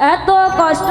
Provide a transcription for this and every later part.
এত কষ্ট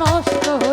নষ্ট